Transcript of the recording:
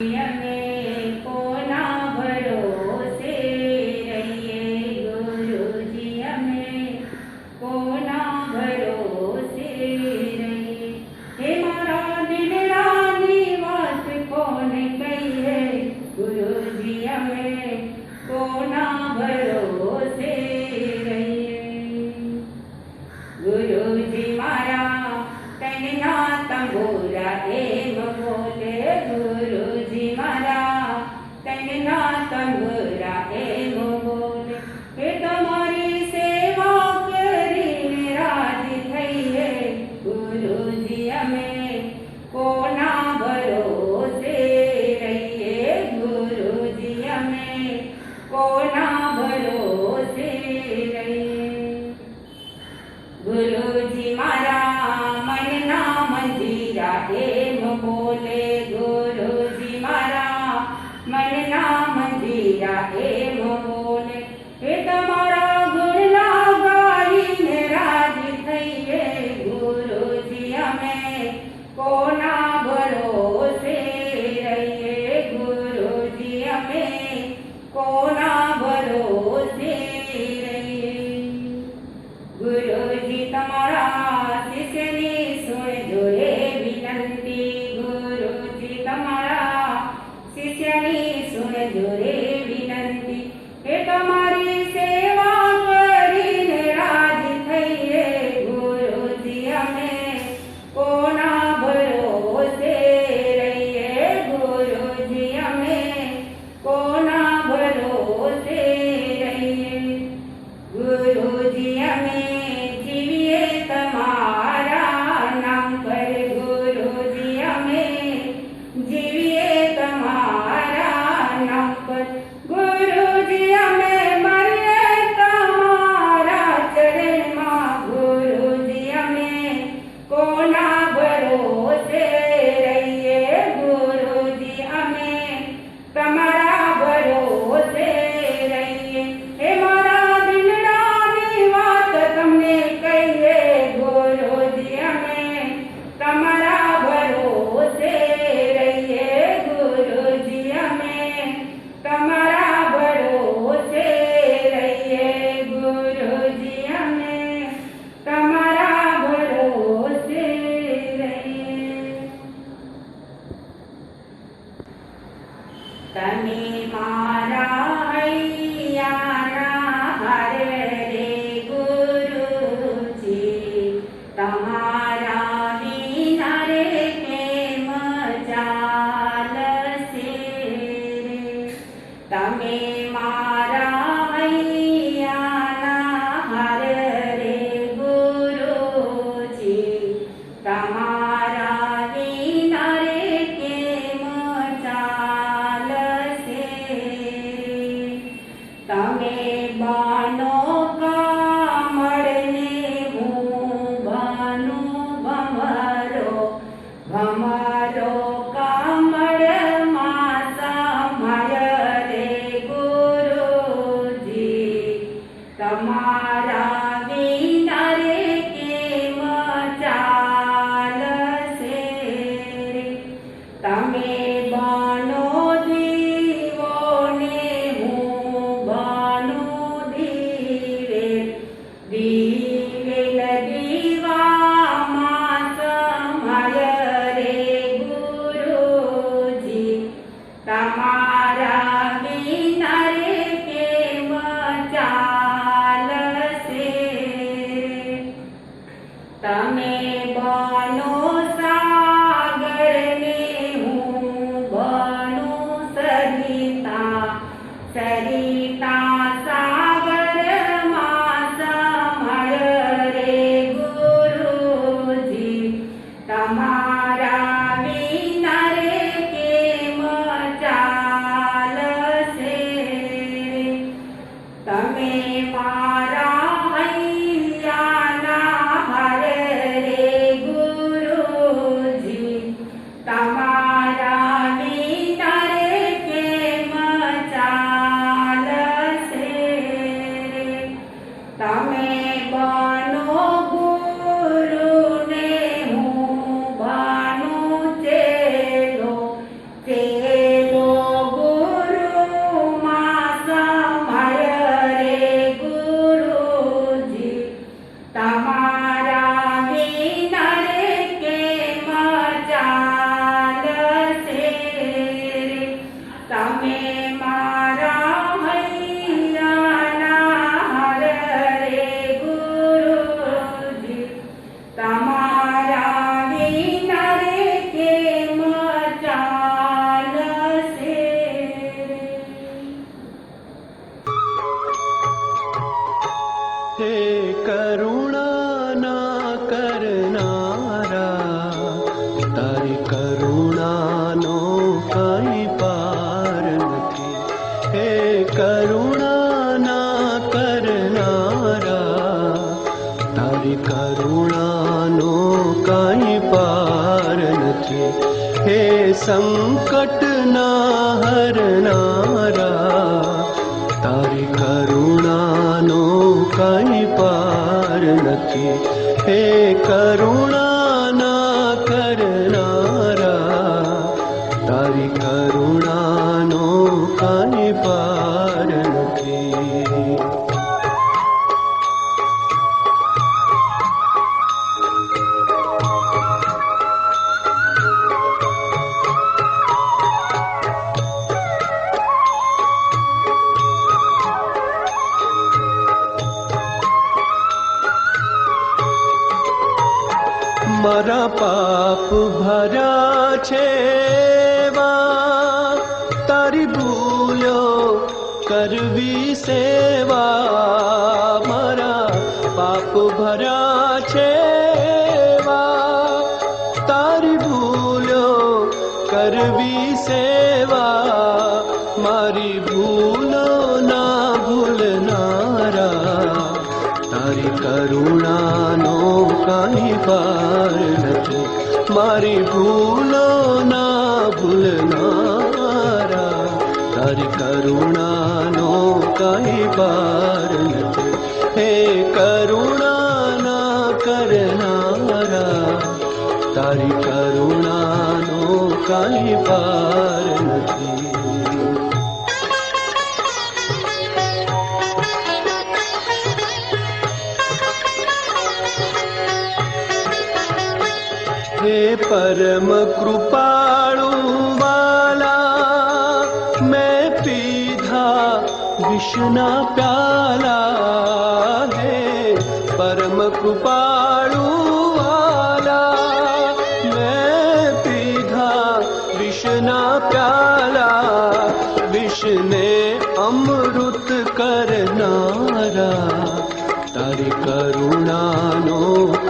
Yeah. ગુરુજી મારા મન ના મંદિરા એમ બોલે ગુરુજી મારા મન ના સમજ્યા એ ભગોને એ તમારા ગુણ લગાવીને રાજી થઈએ ગુરુજી અમે. કોના ભરોસે રહીએ ગુરુજી અમે? કો ame bano Đá. ुणा कारा तारिणाो का। पार हेणाना कार तारिणाो का। पार हे संकटना हरना तारिरु कहीं पार नथी हे करुणा मा पाप भरा भरावा तारी भूलो करवी सेवा। मरा पाप भरा भरावा तारी भूलो करवी सेवा। मारी मा भूलना भूलनारा तारी करुणा नो पा हमारी भूलो भूलना भूलारुणानो कैबे करुणा ना करना तारी करुणा नो तर् करुणानो नहीं हे परम कृपाणु वाला मैं पीधा विष्णा प्याला हे। परम कृपाणु वाला मैं पीधा विष्णा प्याला विष्णे अमृत करनारा।